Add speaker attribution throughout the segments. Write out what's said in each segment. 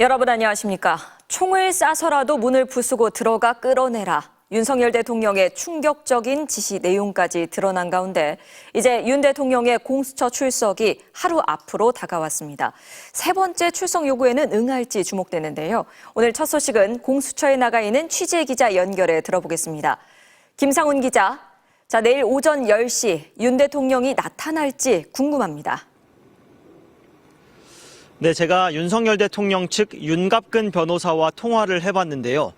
Speaker 1: 여러분 안녕하십니까? 총을 쏴서라도 문을 부수고 들어가 끌어내라. 윤석열 대통령의 충격적인 지시 내용까지 드러난 가운데 이제 윤 대통령의 공수처 출석이 하루 앞으로 다가왔습니다. 세 번째 출석 요구에는 응할지 주목되는데요. 오늘 첫 소식은 공수처에 나가 있는 취재 기자 연결해 들어보겠습니다. 김상훈 기자, 자 내일 오전 10시 윤 대통령이 나타날지 궁금합니다.
Speaker 2: 네, 제가 윤석열 대통령 측 윤갑근 변호사와 통화를 해봤는데요.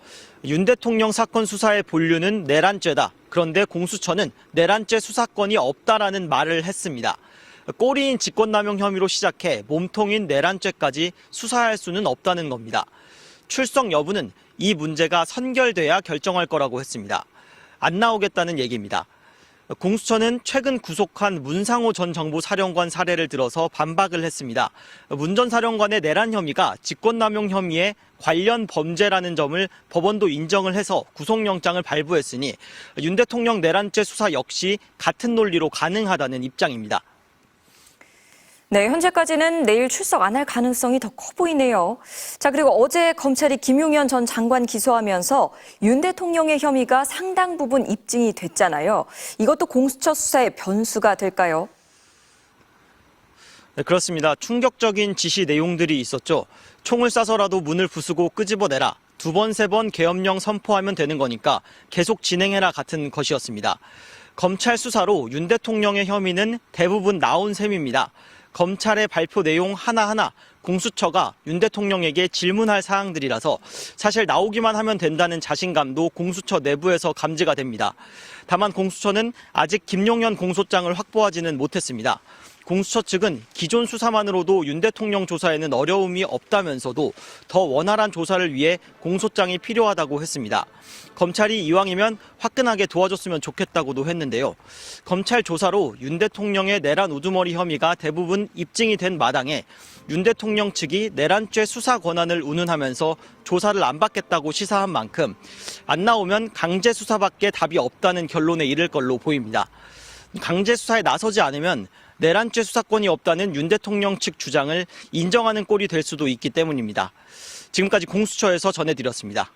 Speaker 2: 윤 대통령 사건 수사의 본류는 내란죄다. 그런데 공수처는 내란죄 수사권이 없다라는 말을 했습니다. 꼬리인 직권남용 혐의로 시작해 몸통인 내란죄까지 수사할 수는 없다는 겁니다. 출석 여부는 이 문제가 선결돼야 결정할 거라고 했습니다. 안 나오겠다는 얘기입니다. 공수처는 최근 구속한 문상호 전 정보사령관 사례를 들어서 반박을 했습니다. 문 전 사령관의 내란 혐의가 직권남용 혐의에 관련 범죄라는 점을 법원도 인정을 해서 구속영장을 발부했으니 윤 대통령 내란죄 수사 역시 같은 논리로 가능하다는 입장입니다.
Speaker 1: 네, 현재까지는 내일 출석 안 할 가능성이 더 커 보이네요. 자, 그리고 어제 검찰이 김용현 전 장관 기소하면서 윤 대통령의 혐의가 상당 부분 입증이 됐잖아요. 이것도 공수처 수사의 변수가 될까요?
Speaker 2: 네, 그렇습니다. 충격적인 지시 내용들이 있었죠. 총을 쏴서라도 문을 부수고 끄집어내라. 두 번, 세 번 계엄령 선포하면 되는 거니까 계속 진행해라 같은 것이었습니다. 검찰 수사로 윤 대통령의 혐의는 대부분 나온 셈입니다. 검찰의 발표 내용 하나하나 공수처가 윤 대통령에게 질문할 사항들이라서 사실 나오기만 하면 된다는 자신감도 공수처 내부에서 감지가 됩니다. 다만 공수처는 아직 김용현 공소장을 확보하지는 못했습니다. 공수처 측은 기존 수사만으로도 윤 대통령 조사에는 어려움이 없다면서도 더 원활한 조사를 위해 공소장이 필요하다고 했습니다. 검찰이 이왕이면 화끈하게 도와줬으면 좋겠다고도 했는데요. 검찰 조사로 윤 대통령의 내란 우두머리 혐의가 대부분 입증이 된 마당에 윤 대통령 측이 내란죄 수사 권한을 운운하면서 조사를 안 받겠다고 시사한 만큼 안 나오면 강제 수사밖에 답이 없다는 결론에 이를 걸로 보입니다. 강제 수사에 나서지 않으면 내란죄 수사권이 없다는 윤 대통령 측 주장을 인정하는 꼴이 될 수도 있기 때문입니다. 지금까지 공수처에서 전해드렸습니다.